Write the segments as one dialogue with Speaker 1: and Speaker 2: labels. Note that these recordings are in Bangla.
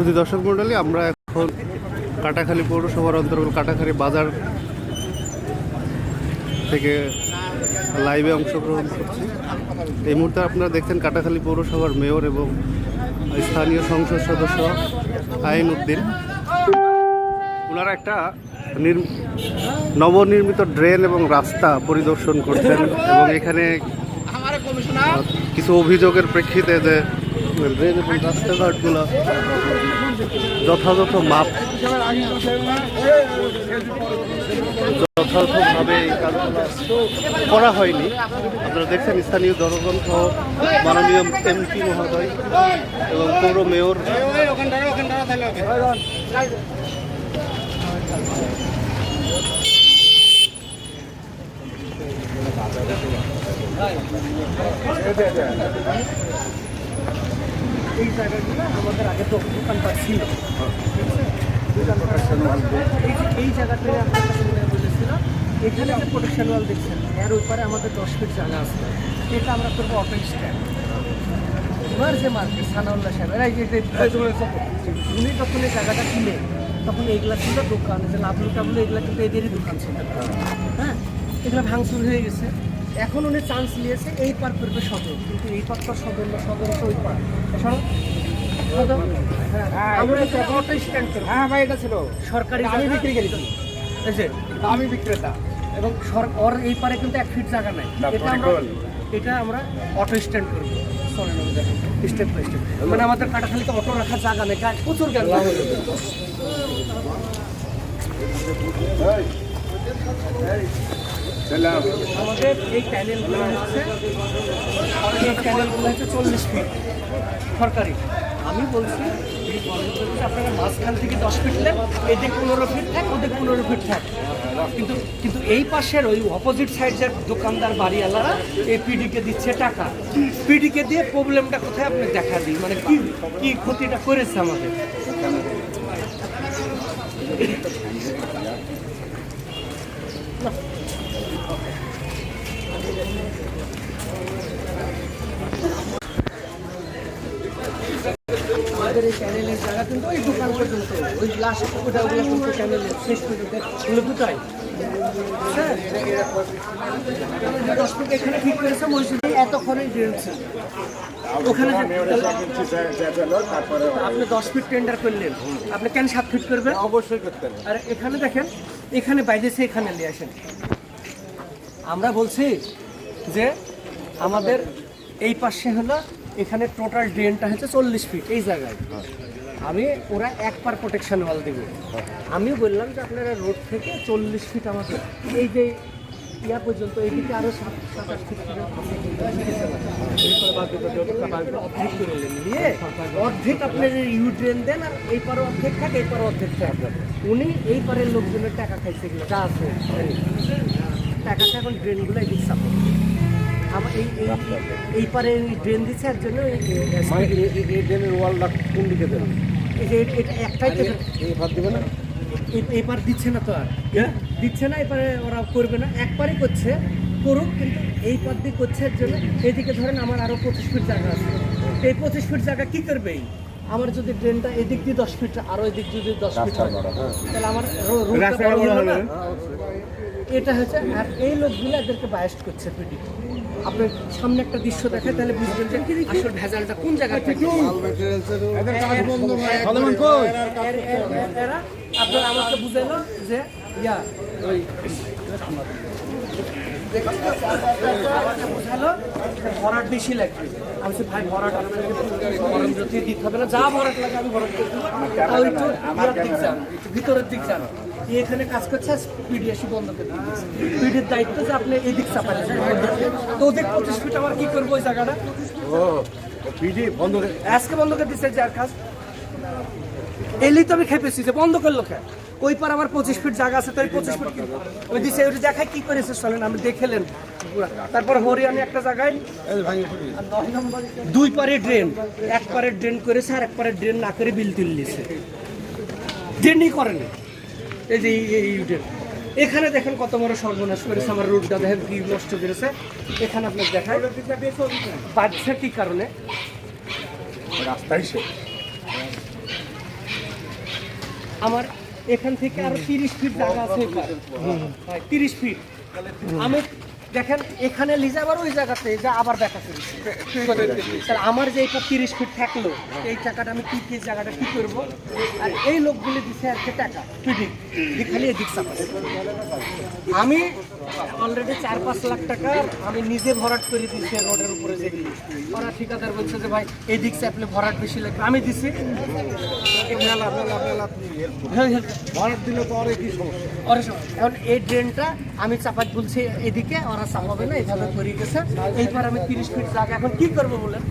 Speaker 1: শুধু দর্শক মণ্ডলী আমরা এখন কাটাখালী পৌরসভার অন্তর্গত কাটাখালী বাজার থেকে লাইভে অংশগ্রহণ করছি। এই মুহূর্তে আপনারা দেখছেন কাটাখালী পৌরসভার মেয়র এবং স্থানীয় সংসদ সদস্য আইন উদ্দিন। ওনারা একটা নির- নবনির্মিত ড্রেন এবং রাস্তা পরিদর্শন করছেন এবং এখানে কিছু অভিযোগের প্রেক্ষিতে যে ড্রেন এবং রাস্তাঘাটগুলো যথাযথ মাপ যথাযথভাবে এই কাজগুলো করা হয়নি। আপনারা দেখছেন, স্থানীয় জনগণ মাননীয় এমপি মহোদয় এবং পৌর মেয়র।
Speaker 2: এই জায়গাগুলো আমাদের আগে তো দোকানপাট ছিল এই জায়গাটায় আপনার কাছে মনে হয় বলেছিল এখানে যে প্রোটেকশন ওয়াল দেখছেন এর উপরে আমাদের দশ ফিট জায়গা আছে এটা আমরা করব অটো স্ট্যান্ড এবার যে মার্কেট সানাউল্লাহ সাহেব এরা এই যে উনি যখন এই জায়গাটা কিনে তখন এইগুলা ছিল দোকান যে লাভলু টাবলু এগুলা কিন্তু এদেরই দোকান ছিল হ্যাঁ এগুলো ভাঙচুর হয়ে গেছে এখন উনি চান্স নিয়েছে এই পার করবে সদর। কিন্তু এই পার তো সদর না সদর তো ওই পার। হ্যাঁ, আমরা অটো স্ট্যান্ড করব
Speaker 3: হ্যাঁ ভাই এটা
Speaker 2: সরকারি
Speaker 3: বিক্রি করেছি।
Speaker 2: এই যে,
Speaker 3: আমি বিক্রেতা।
Speaker 2: এবং ওর এই পারে কিন্তু এক ফিট জায়গা নাই। এটা আমরা এটা আমরা অটো স্ট্যান্ড করব। চলেন আমি দেখেন স্টেপ বাই স্টেপ মানে আমাদের কাটাখালিতে অটো রাখার জায়গা নেই। গাছ প্রচুর গাছ আমাদের এই প্যানেলগুলো হচ্ছে এই প্যানেলগুলো হচ্ছে চল্লিশ ফিট সরকারি। আমি বলছি আপনারা মাঝখান থেকে দশ ফিট নেন এদিক পনেরো ফিট থাক ওদিক পনেরো ফিট থাক। কিন্তু কিন্তু এই পাশের ওই অপোজিট সাইড যে দোকানদার বাড়িওয়ালারা এই পিডিকে দিচ্ছে টাকা। পিডিকে দিয়ে প্রবলেমটা কোথায় আপনি দেখা দিই মানে কি কি ক্ষতিটা করেছে আমাদের? আমাদের এই চ্যানেলের জায়গা কিন্তু ওই দোকান পর্যন্ত। ওই লাস্ট ওটা ওগুলো কিন্তু চ্যানেলের শেষ পর্যন্ত। ওগুলো কোথায় হ্যাঁ? এখানে ঠিক করেছে মসজিদে এতক্ষণে ড্রেনছে ওখানে আপনি দশ ফিট টেন্ডার করলেন। আপনি কেন সাত ফিট করবেন?
Speaker 3: অবশ্যই করতে হবে
Speaker 2: আর এখানে দেখেন এখানে বাইরেছে এখানে নিয়ে আসেন। আমরা বলছি যে আমাদের এই পাশে হলো, এখানে টোটাল ড্রেনটা হচ্ছে চল্লিশ ফিট এই জায়গায়। আমি ওরা এক পার প্রোটেকশন ওয়াল দেবে। আমিও বললাম যে আপনারা রোড থেকে চল্লিশ ফিট আমাকে এই যে ইয়া পর্যন্ত এইদিকে আরও সাত, সাতাশ ফিট নিয়ে অর্ধেক আপনার ইউ ড্রেন দেন আর এই পারে অর্ধেক থাকে, এই পারে অর্ধেক থাকে। উনি এই পারের লোকজনের টাকা খাইছে এগুলো, যা আছে। টাকাটা এখন ড্রেনগুলো এদিক সাপোর্ট আমার এই এই এই পারে ড্রেন দিচ্ছে এর জন্য
Speaker 3: মানে এই- এই- এই ড্রেনের ওয়ালটা কোন দিকে দেবেন
Speaker 2: এটা- এটা একটাই তো
Speaker 3: এই ভাত না?
Speaker 2: এই- এই দিচ্ছে না তো আর। দিচ্ছে না এবারে ওরা করবে না। একবারই করছে করুক কিন্তু এই পার দিয়ে করছে এর জন্য এদিকে ধরেন আমার আরও পঁচিশ ফিট জায়গা আছে। এই পঁচিশ ফিট জায়গা কি করবে? আমার যদি ড্রেনটা এদিক দিয়ে দশ ফিট আরও এদিক যদি দশ ফিট হয় তাহলে আমার এটা হচ্ছে আর এই লোকগুলো এদেরকে বায়াস করছে পিডি আপনার সামনে একটা দৃশ্য দেখে তাহলে বুঝবেন যে আসল ভেজালটা কোন জায়গা থেকে
Speaker 3: এদের কাজ বন্ধ
Speaker 2: সলমন কই? এর- আপনার আমাকে বুঝাইলো যে ইয়া ওই ভরাট বেশি লাগবে আমি ভাই ভরাট যা ভরাট দিক ভিতরের দিক এখানে কাজ করছে পিডি এসে বন্ধ করে পিডির দায়িত্ব যে আপনি এই তো ওদের পঁচিশ ফিট আমার কি করব ওই জায়গাটা
Speaker 3: পিডি বন্ধ
Speaker 2: আজকে বন্ধ করে দিচ্ছে যার কাজ এলেই তো আমি খেপেছি যে বন্ধ করল খেয়ে ওই পার আমার পঁচিশ ফিট জায়গা আছে তাই পঁচিশ ফিট কি ওই দিছে ওই দেখায় কি করেছে চলেন আমি দেখেলেন পুরা। তারপর হরিয়ানা একটা জায়গায় দুই পারে ড্রেন এক পারে ড্রেন করেছে আর এক পারে ড্রেন না করে বিল তুললিছে ড্রেনই করেনি এই যে এই- এই ড্রেন এখানে দেখেন কত বড় সর্বনাশ করেছে আমার রোডটা দেখেন কি নষ্ট করেছে। এখানে আপনার দেখায় বাড়ছে কি কারণে?
Speaker 3: রাস্তায় সে।
Speaker 2: আমার এখান থেকে আরও তিরিশ ফিট জায়গা আছে তিরিশ ফিট আমি দেখেন এখানে লিজ আবার ওই জায়গাতে যা আবার দেখা করেছি তাহলে আমার যে এটা তিরিশ ফিট থাকল এই টাকাটা আমি কি কি জায়গাটা কি করব? আর এই লোকগুলো দিছে আজকে টাকা। ফিটিং খালি এদিক চাপাচ্ছে আমি অলরেডি চার পাঁচ লাখ টাকা আমি নিজে ভরাট করে দিচ্ছি রোডের উপরে যে ওরা ঠিকাদার বলছে যে ভাই এদিক চাপলে ভরাট বেশি লাগবে। আমি দিছি। ভরাট হ্যাঁ।
Speaker 3: ভাড়ার দিলে তো আরে কি সমস্যা।
Speaker 2: এখন এই ড্রেনটা আমি চাপাত বলছি এদিকে ওরা চাপাবে না এইভাবে করে গেছে এইবার আমি তিরিশ ফিট জায়গা এখন কি করব বলেন?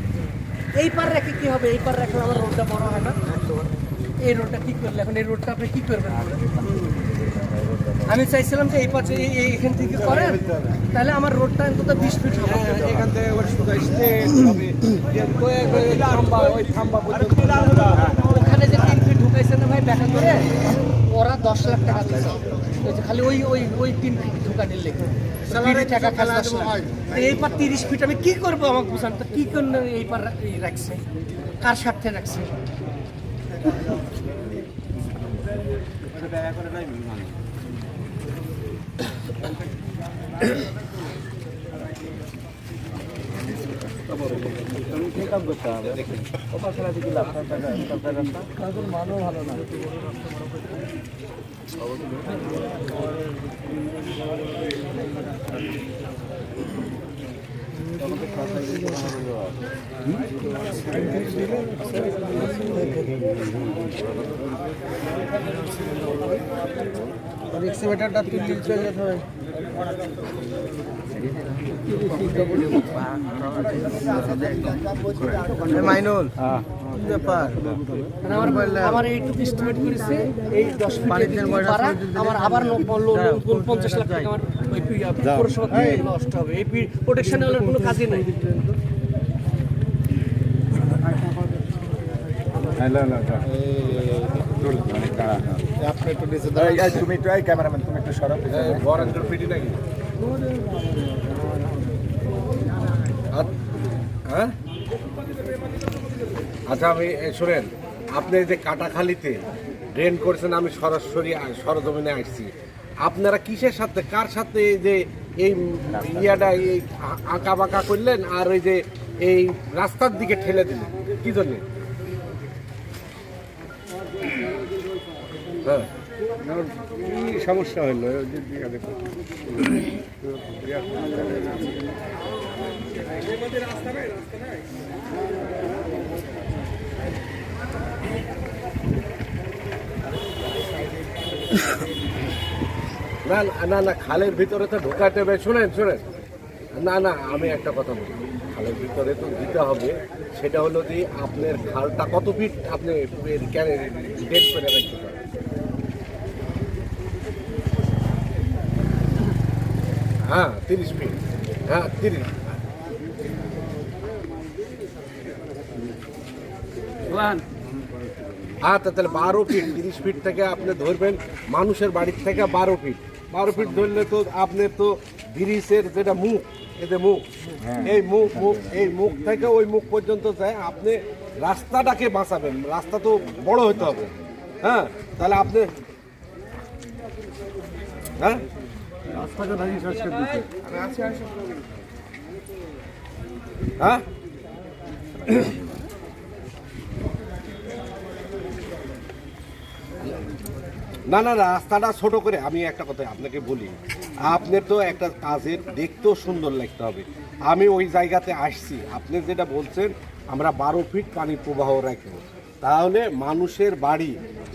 Speaker 2: এই পার রেখে কি হবে? এই পার রাখলে আমার রোডটা বড় হয় না? এই রোডটা কি করলে? এখন এই রোডটা আপনি কি করবেন আমি চাইছিলাম যে এই পাশে এই- এই- এখান থেকে করেন তাহলে আমার রোডটা অন্তত বিশ ফিট হবে।
Speaker 3: এখান থেকে হবে। থাম্বা ওই থাম্বা
Speaker 2: ওখানে যে তিন ফিট ঢুকাইছে না ভাই দেখা করে? ওরা দশ লাখ টাকা দিচ্ছে খালি ওই ওই ওই তিন ফিট ঢুকানির লেগে। টাকা খাস দশ লাখ। এইবার তিরিশ ফিট আমি কি করব আমাকে বুঝান তো কি করলে এইবার রাখছে? কার স্বার্থে রাখছে?
Speaker 3: এক্সিভেটারটা তুলে চলে যেতে হবে মাইনুল ব্যাপার?
Speaker 2: আমার আমার এস্টিমেট করেছে এই দশ
Speaker 3: বাড়ির
Speaker 2: ফিট
Speaker 3: জন্য বয়স
Speaker 2: পারা
Speaker 3: আছে,
Speaker 2: আমার আবার নব্বই লো- লো- লো- পঞ্চাশ লাখ টাকা আমার ওই পৌরসভা নষ্ট হবে। এই প্রোটেকশন হলে কোনো কাজই নাই।
Speaker 3: আপনি একটু নিচে
Speaker 4: তুমি একটু ক্যামেরাম্যান তুমি একটু সরব
Speaker 3: বরেন্দ্র পিটি নাকি? হ্যাঁ আচ্ছা আমি শোনেন, আপনি যে কাটাখালিতে ড্রেন করছেন, আমি সরাসরি সরজমিনে আসছি। আপনারা কিসের সাথে, কার সাথে যে এই ইয়াটা, এই আঁকা বাঁকা করলেন আর ওই যে এই রাস্তার দিকে ঠেলে দিলেন? কি জন্য? হ্যাঁ। সমস্যা হলো না না না খালের ভিতরে তো ঢোকাতে হবে। শুনেন শুনেন। না না, আমি একটা কথা বলি। খালের ভিতরে তো দিতে হবে। সেটা হলো যে আপনার খালটা কত ফিট আপনি ডেট করে রাখতে হ্যাঁ তিরিশ ফিট হ্যাঁ তিরিশ আচ্ছা তাহলে বারো ফিট তিরিশ ফিট থেকে আপনি ধরবেন মানুষের বাড়ির থেকে বারো ফিট। বারো ফিট ধরলে তো আপনার তো ব্রিজের যেটা মুখ এতে মুখ এই মুখ মুখ এই মুখ থেকে ওই মুখ পর্যন্ত যায় আপনি রাস্তাটাকে বাঁচাবেন। রাস্তা তো বড় হতে হবে। হ্যাঁ তাহলে আপনি হ্যাঁ? হ্যাঁ? না না রাস্তাটা ছোট করে আমি একটা কথা আপনাকে বলি। আপনার তো একটা কাজের দেখতেও সুন্দর লাগতে হবে। আমি ওই জায়গাতে আসছি। আপনি যেটা বলছেন আমরা বারো ফিট পানি প্রবাহ রাখব। তাহলে মানুষের বাড়ি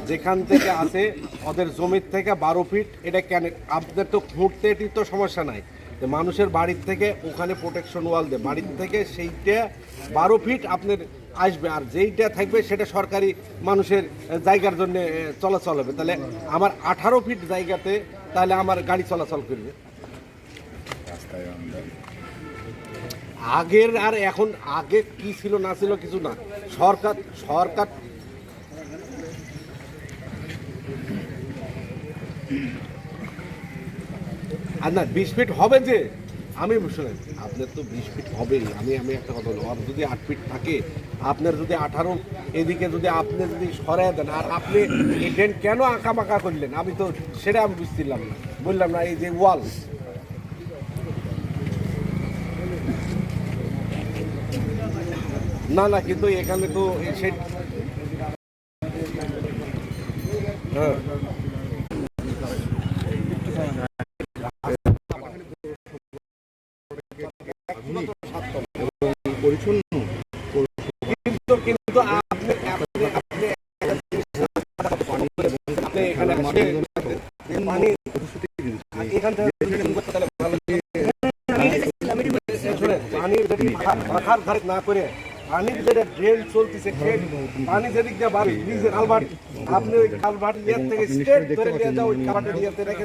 Speaker 3: যেখান থেকে আছে, ওদের জমির থেকে বারো ফিট এটা কেন আপনার তো খুঁড়তে এটির তো সমস্যা নাই। তো মানুষের বাড়ির থেকে ওখানে প্রোটেকশন ওয়াল দেয়, বাড়ির থেকে সেইটা বারো ফিট আপনার আসবে, আর যেইটা থাকবে সেটা সরকারি মানুষের জায়গার জন্য চলাচল হবে। তাহলে আমার আঠারো ফিট জায়গাতে তাহলে আমার গাড়ি চলাচল করবে। আগের আর এখন, আগে কি ছিল না ছিল কিছু না। সরকার সরকার আর না, বিশ ফিট হবে যে? আমি শুনেন, আপনার তো বিশ ফিট হবেই। আমি আমি একটা কথা বলব। যদি আট ফিট থাকে, আপনার যদি আঠারো, এদিকে যদি আপনি যদি সরাই দেন, আর আপনি এই কেন আঁকা বাঁকা করলেন? আমি তো সেটা আমি বুঝছিলাম না। বললাম না, এই যে ওয়াল। না না, কিন্তু এখানে তো সে হ্যাঁ কিন্তু কিন্তু আপনি আপনি আপনি আপনি এখানে আসে পানি এখান থেকে পানির যদি রাখার ধারে না করে পানির যেটা ড্রেন চলতেছে পানি যেদিক দিয়ে বাড়ি নিজের কালভার্ট আপনি ওই কালভার্ট ইয়ে থেকে স্ট্রেট ধরে যাও ওই কালভার্টের রেখে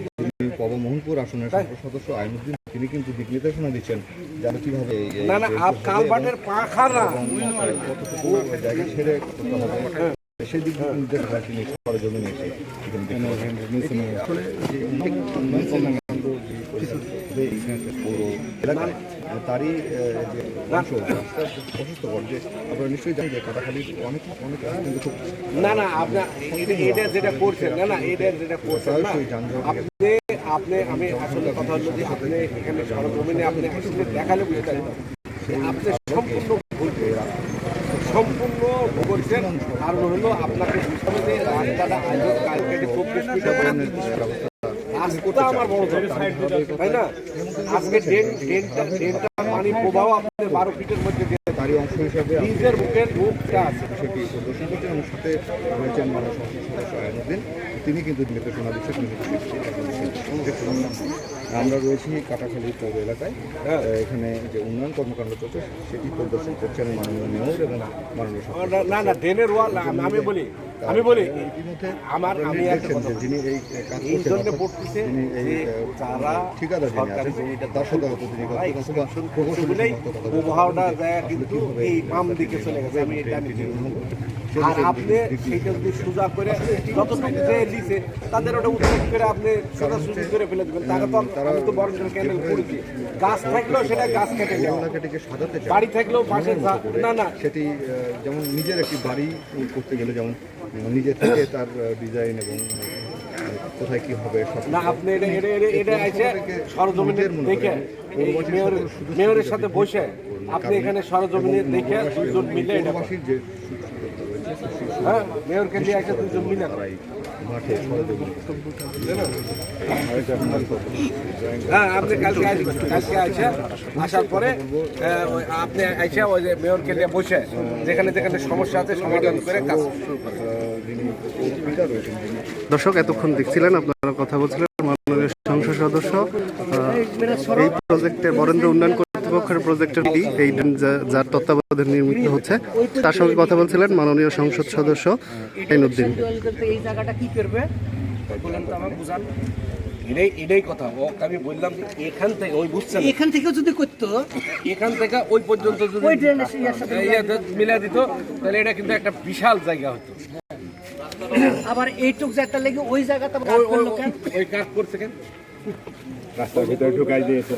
Speaker 5: পবমোহনপুর আসনের সদস্য আইনুদ্দিন তিনি কিন্তু দিক নির্দেশনা দিচ্ছেন যেন কীভাবে
Speaker 3: না কালভার্টের পাখা
Speaker 5: জায়গা ছেড়ে করতে হবে নির্দেশনা তিনি দেখতে যে পৌর এলাকায় তারই যে অংশ অসুস্থকর যে আপনারা নিশ্চয়ই জানেন যে কাটাখালির অনেক অনেক কিন্তু খুব
Speaker 3: না না আপনার এটা- যেটা করছেন না না এটা যেটা করছেন আপনি আপনি, আমি আসলে কথা হলো যে আপনি এখানে সরজমিনে আপনি আসলে দেখালে বুঝতে আপনি সম্পূর্ণ সম্পূর্ণ করেছেন। কারণ হলো, আপনাকে বুঝতে হবে যে রাস্তাটা আজ কালকে খুব আমার বড় তাই না? আজকে ড্রেন ড্রেনটা ড্রেনটা পানি প্রবাহ আপনাদের বারো ফিটের মধ্যে দিয়ে
Speaker 5: তারই হিসাবে
Speaker 3: নিজের মুখের মুখটা আছে।
Speaker 5: বিষয়টি প্রদর্শন করছেন এবং সাথে রয়েছেন মানব সদস্য আয়নুদ্দিন তিনি কিন্তু নির্দেশনা দিচ্ছেন আমরা রয়েছি কাটাখালী পৌর এলাকায়
Speaker 3: হ্যাঁ।
Speaker 5: এখানে যে উন্নয়ন কর্মকাণ্ড চলছে সেটি পরিদর্শন করছেন মাননীয় মেয়র এবং মাননীয়
Speaker 3: না, না না ড্রেনের ওয়াল আমি বলি আমি বলি
Speaker 5: ইতিমধ্যে
Speaker 3: আমার আমি
Speaker 5: যিনি এই কাজ করছেন যিনি এই
Speaker 3: যারা
Speaker 5: ঠিকাদার যিনি আছেন তার সাথে হয়তো তিনি প্রকৌশলী
Speaker 3: প্রবাহটা। যায় কিন্তু এই বাম দিকে চলে গেছে আমি এটা আর আপনি সেইটা যদি সোজা করে যতটুকু যে তাদের ওটা করে আপনি সোজা সুজি করে ফেলে দেবেন। তারা তো আমি তো বড় ক্যান্ডেল করেছি। গাছ থাকলেও সেটা গাছ কেটে বাড়ি থাকলেও পাশে না না।
Speaker 5: সেটি যেমন নিজের একটি বাড়ি করতে গেলে যেমন নিজে থেকে তার ডিজাইন এবং কোথায় কি হবে
Speaker 3: না আপনি এটা এটা এটা এটা সরজমিনে দেখে। মেয়রের মেয়রের সাথে বসে আপনি এখানে সরজমিনে দেখে দুজন মিলে এটা করেন।
Speaker 5: পৌরবাসীর যে সুযোগ রয়েছে, সেই সুযোগ
Speaker 3: হ্যাঁ মেয়রকে দিয়ে এসে দুজন মিলে করেন।
Speaker 5: মাঠে
Speaker 3: হ্যাঁ আপনি কালকে কালকে আসে আসার পরে আপনি এসে ওই যে মেয়রকে নিয়ে বসে যেখানে যেখানে সমস্যা আছে সমাধান করে কাজ শুরু করেন
Speaker 1: দর্শক এতক্ষণ দেখছিলেন আপনারা কথা বলছিলেন মাননীয় সংসদ সদস্য এই প্রজেক্টের বরেন্দ্র উন্নয়ন কর্তৃপক্ষের প্রজেক্টের কি এই যার তত্ত্বাবধানে নির্মিত হচ্ছে তার সঙ্গে কথা বলছিলেন মাননীয় সংসদ সদস্য আইনুদ্দিন
Speaker 2: এই জায়গাটা কি করবে বলেন তো আমার বুঝান
Speaker 3: এটাই এটাই কথা। ও আমি বললাম যে এখান থেকে ওই বুঝছেন
Speaker 2: এখান থেকেও যদি করতো।
Speaker 3: এখান থেকে ওই পর্যন্ত যদি মিলা দিত তাহলে এটা কিন্তু একটা বিশাল জায়গা হতো।
Speaker 2: আবার এইটুক জায়গাটা লেগে ওই জায়গাটা
Speaker 3: ওই
Speaker 2: কাজ
Speaker 3: করছে কেন?
Speaker 4: রাস্তার ভিতরে ঢুকাই দিয়েছে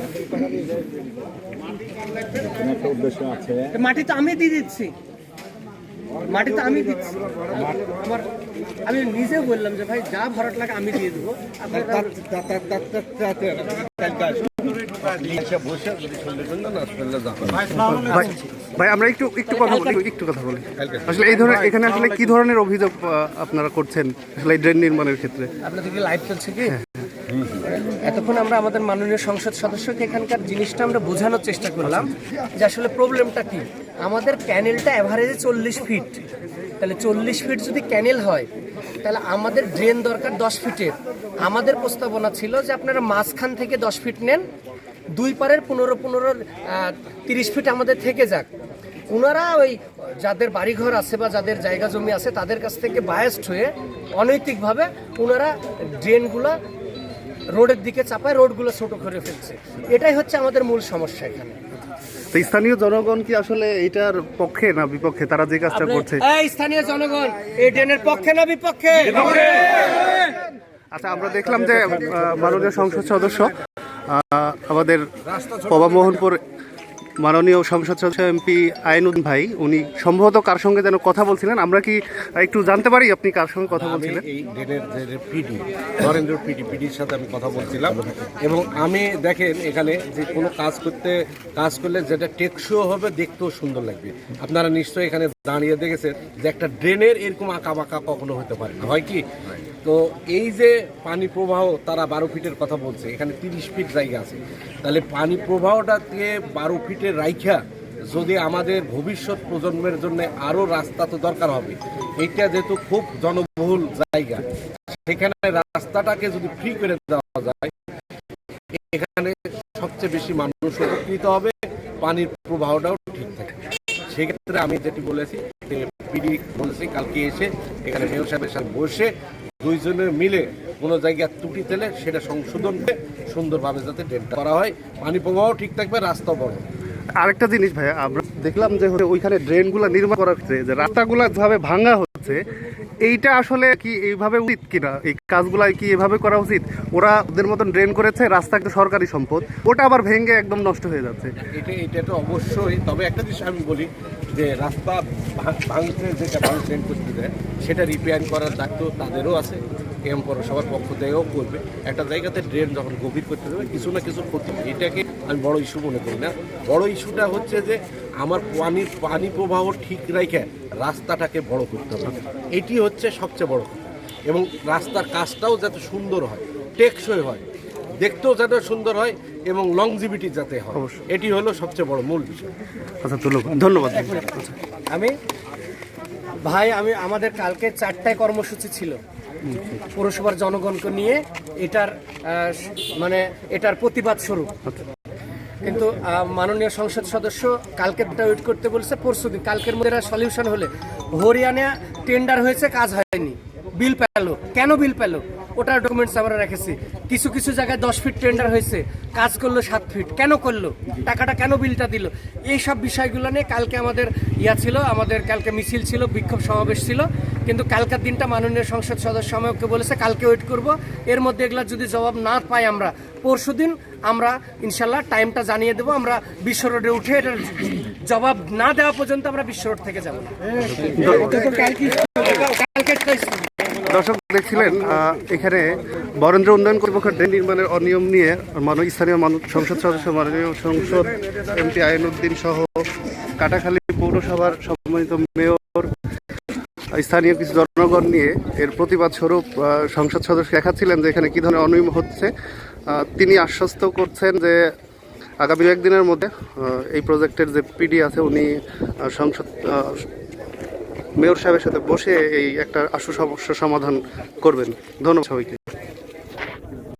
Speaker 4: একটা উদ্দেশ্য আছে
Speaker 2: মাটি তো আমি দিয়ে দিচ্ছি মাটি তো আমি দিচ্ছি আমার আমি নিজে বললাম যে ভাই যা ভরাট লাগে আমি দিয়ে দেবো
Speaker 1: ভাই ভাই আমরা একটু একটু কথা বলি একটু কথা বলি আসলে এই ধরনের এখানে আসলে কি ধরনের অভিযোগ আপনারা করছেন আসলে এই ড্রেন নির্মাণের ক্ষেত্রে
Speaker 2: আপনাদের লাইভ চলছে কি এতক্ষণ আমরা আমাদের মাননীয় সংসদ সদস্যকে এখানকার জিনিসটা আমরা বোঝানোর চেষ্টা করলাম যে আসলে প্রবলেমটা কি? আমাদের ক্যানেলটা অ্যাভারেজে চল্লিশ ফিট তাহলে চল্লিশ ফিট যদি ক্যানেল হয়, তাহলে আমাদের ড্রেন দরকার দশ ফিটের আমাদের প্রস্তাবনা ছিল যে আপনারা মাঝখান থেকে দশ ফিট নেন, দুই পারের পনেরো পনেরো তিরিশ ফিট আমাদের থেকে যাক। ওনারা ওই যাদের বাড়িঘর আছে বা যাদের জায়গা জমি আছে, তাদের কাছ থেকে বায়াসড হয়ে অনৈতিকভাবে ওনারা ড্রেনগুলো রোডের দিকে চাপায় রোডগুলো ছোট করে ফেলছে। এটাই হচ্ছে আমাদের মূল সমস্যা এখানে।
Speaker 1: তো স্থানীয় জনগণ কি আসলে এটার পক্ষে না বিপক্ষে? তারা যে কাজটা করছে।
Speaker 2: স্থানীয় জনগণ এই ড্রেনের পক্ষে না বিপক্ষে?
Speaker 1: আচ্ছা আমরা দেখলাম যে মাননীয় সংসদ সদস্য আমাদের পবা মোহনপুর মাননীয় সংসদ সদস্য এমপি আইনুদ্দিন ভাই উনি সম্ভবত কার সঙ্গে যেন কথা বলছিলেন? আমরা কি একটু জানতে পারি আপনি কার সঙ্গে কথা বলছিলেন?
Speaker 3: এই ড্রেনের পিডি নরেন্দ্র পিডি পিডির সাথে আমি কথা বলছিলাম। এবং আমি দেখেন এখানে যে কোনো কাজ করতে কাজ করলে যেটা টেকসইও হবে দেখতেও সুন্দর লাগবে। আপনারা নিশ্চয়ই এখানে দাঁড়িয়ে দেখেছেন যে একটা ড্রেনের এরকম আঁকা বাঁকা কখনো হতে পারে হয় কি? তো এই যে পানি প্রবাহ তারা বারো ফিটের কথা বলছে, এখানে তিরিশ ফিট জায়গা আছে। তাহলে পানি প্রবাহটা দিয়ে বারো ফিটের রাইখা যদি আমাদের ভবিষ্যৎ প্রজন্মের জন্য আরও রাস্তা তো দরকার হবে। এটা যেহেতু খুব জনবহুল জায়গা, সেখানে রাস্তাটাকে যদি ফ্রি করে দেওয়া যায়, এখানে সবচেয়ে বেশি মানুষ উপকৃত হবে, পানির প্রবাহটাও ঠিক থাকে। সেক্ষেত্রে আমি যেটি বলেছি পিডি বলেছি, কালকে এসে এখানে মেয়র সাহেবের সাথে বসে দুইজনে মিলে কোনো জায়গায় ত্রুটি তেলে সেটা সংশোধন করে সুন্দরভাবে যাতে ড্রেনটা করা হয়। পানি প্রবাহ ঠিক থাকবে রাস্তা বড়।
Speaker 1: আরেকটা জিনিস ভাই আমরা দেখলাম যে ওইখানে ড্রেনগুলো নির্মাণ করা হচ্ছে যে রাস্তাগুলো যেভাবে ভাঙা হচ্ছে এইটা আসলে কি এইভাবে উচিত কিনা? এই কাজগুলো কি এভাবে করা উচিত? ওরা ওদের মতন ড্রেন করেছে রাস্তা একটা সরকারি সম্পদ ওটা আবার ভেঙে একদম নষ্ট হয়ে যাচ্ছে।
Speaker 3: এটা এটা তো অবশ্যই তবে একটা জিনিস আমি বলি যে রাস্তা ভাঙ- ভাঙতে যেটা ভাঙছেন করতে দেয়, সেটা রিপেয়ার করার দায়িত্ব তাদেরও আছে। এম পৌরসভার পক্ষ থেকেও করবে। একটা জায়গাতে ড্রেন যখন গভীর করতে দেবে, কিছু না কিছু ক্ষতি। এটাকে আমি বড় ইস্যু মনে করি না। বড় ইস্যুটা হচ্ছে যে, আমার পানির পানি প্রবাহ ঠিক রেখে রাস্তাটাকে বড় করতে হবে। এটি হচ্ছে সবচেয়ে বড় কথা। এবং রাস্তার কাজটাও যাতে সুন্দর হয়, টেকসই হয়। দেখতেও যাতে সুন্দর হয় এবং লংজিভিটি যাতে হয় এটি হলো সবচেয়ে বড় মূল বিষয়।
Speaker 1: আচ্ছা ধন্যবাদ।
Speaker 2: আমি ভাই আমি আমাদের কালকে চারটায় কর্মসূচি ছিল। পৌরসভার জনগণকে নিয়ে এটার মানে এটার প্রতিবাদ স্বরূপ। কিন্তু মাননীয় সংসদ সদস্য কালকে ওয়েট করতে বলছে পরশু দিন কালকের মধ্যে সলিউশন হলে। হরিয়ানা টেন্ডার হয়েছে কাজ হয়নি। বিল পেল। কেন বিল পেল? ওটার ডকুমেন্টস আমরা রেখেছি কিছু কিছু জায়গায় দশ ফিট টেন্ডার হয়েছে কাজ করল সাত ফিট কেন করল টাকাটা কেন বিলটা দিল এই সব বিষয়গুলো নিয়ে কালকে আমাদের ইয়া ছিল আমাদের কালকে মিছিল ছিল বিক্ষোভ সমাবেশ ছিল কিন্তু কালকার দিনটা মাননীয় সংসদ সদস্য আমাকে বলেছে কালকে ওয়েট করব এর মধ্যে এগুলা যদি জবাব না পাই আমরা পরশু দিন আমরা ইনশাল্লাহ টাইমটা জানিয়ে দেবো আমরা বিশ্ব রোডে উঠে এটার জবাব না দেওয়া পর্যন্ত আমরা বিশ্ব রোড থেকে যাব না
Speaker 1: দর্শক দেখছিলেন এখানে বরেন্দ্র উন্নয়ন কর্তৃপক্ষ ড্রেন নির্মাণের অনিয়ম নিয়ে মাননীয় স্থানীয় মানুষ সংসদ সদস্য মাননীয় সংসদ এমপি আইনুদ্দিন সহ কাটাখালী পৌরসভার সম্মানিত মেয়র, স্থানীয় কিছু জনগণ নিয়ে এর প্রতিবাদ স্বরূপ সংসদ সদস্য দেখাচ্ছিলেন যে এখানে কী ধরনের অনিয়ম হচ্ছে। তিনি আশ্বস্ত করছেন যে আগামী একদিনের মধ্যে এই প্রজেক্টের যে পিডি আছে, উনি সংসদ মেয়র সাহেবের সাথে বসে এই একটা আশু সমস্যা সমাধান করবেন। ধন্যবাদ সবাইকে।